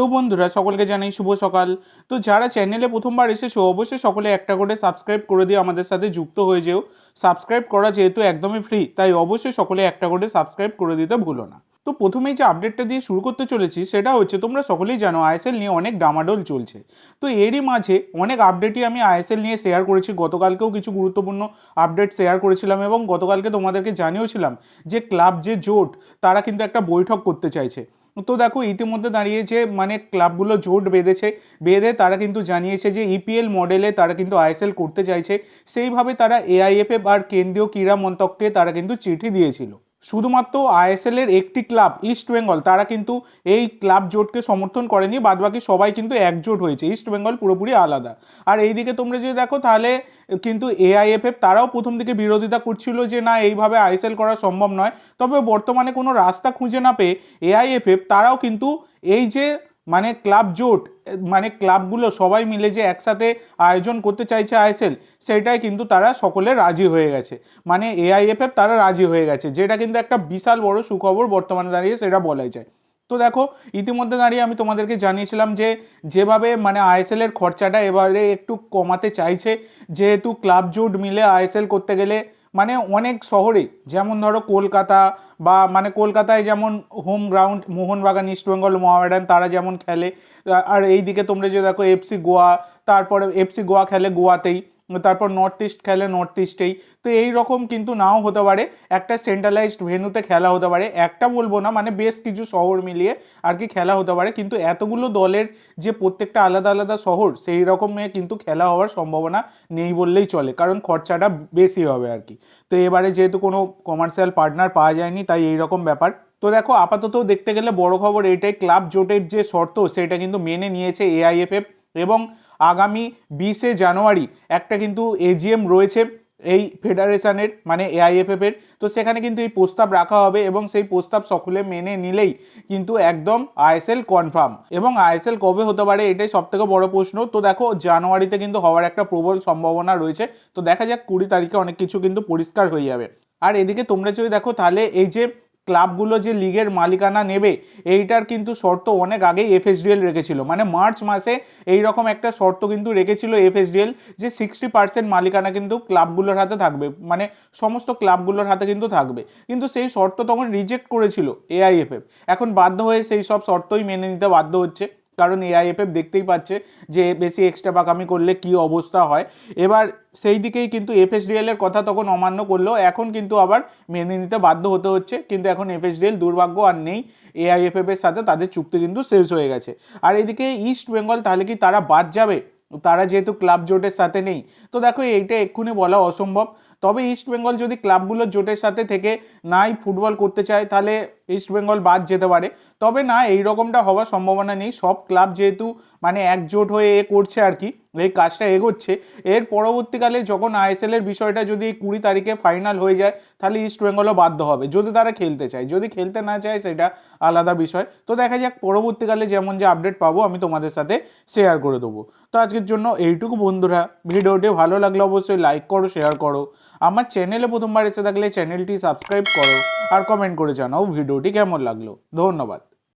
তো বন্ধুরা, সকলকে জানাই শুভ সকাল। তো যারা চ্যানেলে প্রথমবার এসেছ, অবশ্যই সকলে একটা করে সাবস্ক্রাইব করে দিয়ে আমাদের সাথে যুক্ত হয়ে যেও। সাবস্ক্রাইব করা যেহেতু একদমই ফ্রি তাই অবশ্যই সকলে একটা করে সাবস্ক্রাইব করে দিতে ভুলো না। তো প্রথমেই যে আপডেটটা দিয়ে শুরু করতে চলেছি, সেটা হচ্ছে তোমরা সকলেই জানো আইএসএল নিয়ে অনেক ডামাডোল চলছে। তো এরই মাঝে অনেক আপডেটই আমি আইএসএল নিয়ে শেয়ার করেছি, গতকালকেও কিছু গুরুত্বপূর্ণ আপডেট শেয়ার করেছিলাম এবং গতকালকে তোমাদেরকে জানিয়েছিলাম যে ক্লাব যে জোট, তারা কিন্তু একটা বৈঠক করতে চাইছে। তো দেখো, ইতিমধ্যে দাঁড়িয়েছে মানে ক্লাবগুলো জোট বেঁধেছে। বেঁধে তারা কিন্তু জানিয়েছে যে ইপিএল মডেলে তারা কিন্তু আইএসএল করতে চাইছে। সেইভাবে তারা এআইএফএফ আর কেন্দ্রীয় ক্রীড়া মন্ত্রককে তারা কিন্তু চিঠি দিয়েছিল। শুধুমাত্র আইএসএল এর একটি ক্লাব ইস্টবেঙ্গল তারা কিন্তু এই ক্লাব জোটকে সমর্থন করেনি, বাদবাকি সবাই কিন্তু একজোট হয়েছে। ইস্টবেঙ্গল পুরোপুরি আলাদা। আর এইদিকে তোমরা যদি দেখো, তাহলে কিন্তু এআইএফএফ তারাও প্রথম দিকে বিরোধিতা করছিল যে, না, এইভাবে আইএসএল করা সম্ভব নয়। তবে বর্তমানে কোনো রাস্তা খুঁজে না পেয়ে এআইএফএফ তারাও কিন্তু এই যে মানে ক্লাব জোট মানে ক্লাবগুলো সবাই মিলে যে একসাথে আয়োজন করতে চাইছে আইএসএল, সেটাই কিন্তু তারা সকলে রাজি হয়ে গেছে। মানে এআইএফএফ তারা রাজি হয়ে গেছে, যেটা কিন্তু একটা বিশাল বড় সুখবর বর্তমানে দাঁড়িয়ে সেটা বলাই যায়। তো দেখো, ইতিমধ্যে দাঁড়িয়ে আমি তোমাদেরকে জানিয়েছিলাম যে, যেভাবে মানে আইএসএল এর খরচাটা এবারে একটু কমাতে চাইছে, যেহেতু ক্লাব জোট মিলে আইএসএল করতে গেলে মানে অনেক শহরে, যেমন ধরো কলকাতা বা মানে কলকাতায় যেমন হোম গ্রাউন্ড মোহনবাগান ইস্টবেঙ্গল মোহামেডান তারা যেমন খেলে। আর এই দিকে তোমরা যে দেখো এফসি গোয়া তারপরে এফসি গোয়া খেলে গোয়াতেই তারপর নর্থ ইস্ট খেলে নর্থ ইস্টেই তো এই রকম কিন্তু নাও হতে পারে। একটা সেন্ট্রালাইজড ভেন্যুতে খেলা হতে পারে। একটা বলব না মানে বেশ কিছু শহর মিলিয়ে আর কি খেলা হতে পারে। কিন্তু এতগুলো দলের যে প্রত্যেকটা আলাদা আলাদা শহর সেই রকমে কিন্তু খেলা হওয়ার সম্ভাবনা নেই বললেই চলে। কারণ খরচাটা বেশি হবে আর কি। তো এবারে যেহেতু কোনো কমার্শিয়াল পার্টনার পাওয়া যায়নি, তাই এই রকম ব্যাপার। তো দেখো, আপাতত দেখতে গেলে বড় খবর এটাই ক্লাব জোটের যে শর্ত, সেটা কিন্তু মেনে নিয়েছে এআইএফএফ এবং আগামী বিশে জানুয়ারি একটা কিন্তু এজিএম রয়েছে এই ফেডারেশনের মানে এআইএফএফ এর। তো সেখানে কিন্তু এই প্রস্তাব রাখা হবে এবং সেই প্রস্তাব সকলে মেনে নিলেই কিন্তু একদম আইএসএল কনফার্ম। এবং আইএসএল কবে হতে পারে এটাই সব থেকে বড় প্রশ্ন। তো দেখো, জানুয়ারিতে কিন্তু হওয়ার একটা প্রবল সম্ভাবনা রয়েছে। তো দেখা যাক কুড়ি তারিখে অনেক কিছু কিন্তু পরিষ্কার হয়ে যাবে। আর এদিকে তোমরা যদি দেখো, তাহলে এই যে ক্লাবগুলো যে লিগের মালিকানা নেবে, এইটার কিন্তু শর্ত অনেক আগেই এফএসডিএল রেখেছিল। মানে মার্চ মাসে এই রকম একটা শর্ত কিন্তু রেখেছিল এফএসডিএল যে সিক্সটি পার্সেন্ট মালিকানা কিন্তু ক্লাবগুলোর হাতে থাকবে। মানে সমস্ত ক্লাবগুলোর হাতে কিন্তু থাকবে। কিন্তু সেই শর্ত তখন রিজেক্ট করেছিল এআইএফএফ এখন বাধ্য হয়ে সেই সব শর্তই মেনে নিতে বাধ্য হচ্ছে। কারণ এআইএফএফ দেখতেই পাচ্ছে যে বেশি এক্সট্রা পাকামি করলে কি অবস্থা হয়। এবার সেই দিকেই কিন্তু এফএসডিএল এর কথা তখন অমান্য করলেও এখন কিন্তু আবার মেনে নিতে বাধ্য হতে হচ্ছে। কিন্তু এখন এফএসডিএল দুর্ভাগ্য আর নেই। এআইএফএফ এর সাথে তাদের চুক্তি কিন্তু শেষ হয়ে গেছে। আর এদিকে ইস্ট বেঙ্গল তাহলে কি তারা বাদ যাবে? তারা যেহেতু ক্লাব জোটের সাথে নেই। তো দেখো এইটা এক্ষুনি বলা অসম্ভব। তবে ইস্ট বেঙ্গল যদি ক্লাবগুলোর জোটের সাথে থেকে নাই ফুটবল করতে চায়, তাহলে ইস্ট বেঙ্গল বাদ যেতে পারে। তবে না, এই রকমটা হওয়ার সম্ভাবনা নেই। সব ক্লাব যেহেতু মানে একজোট হয়ে এ করছে আর কি, এই কাজটা এগোচ্ছে। এর পরবর্তীকালে যখন আইএসএল এর বিষয়টা যদি কুড়ি তারিখে ফাইনাল হয়ে যায়, তাহলে ইস্ট বেঙ্গলও বাধ্য হবে, যদি তারা খেলতে চায়। যদি খেলতে না চায়, সেটা আলাদা বিষয়। তো দেখা যাক, পরবর্তীকালে যেমন যে আপডেট পাবো, আমি তোমাদের সাথে শেয়ার করে দেবো। তো আজকের জন্য এইটুকু বন্ধুরা। ভিডিওটি ভালো লাগলে অবশ্যই লাইক করো শেয়ার করো। আমার চ্যানেলে প্রথমবার এসে থাকলে চ্যানেলটি সাবস্ক্রাইব করো আর কমেন্ট করে জানাও ভিডিওটি কেমন লাগল। ধন্যবাদ।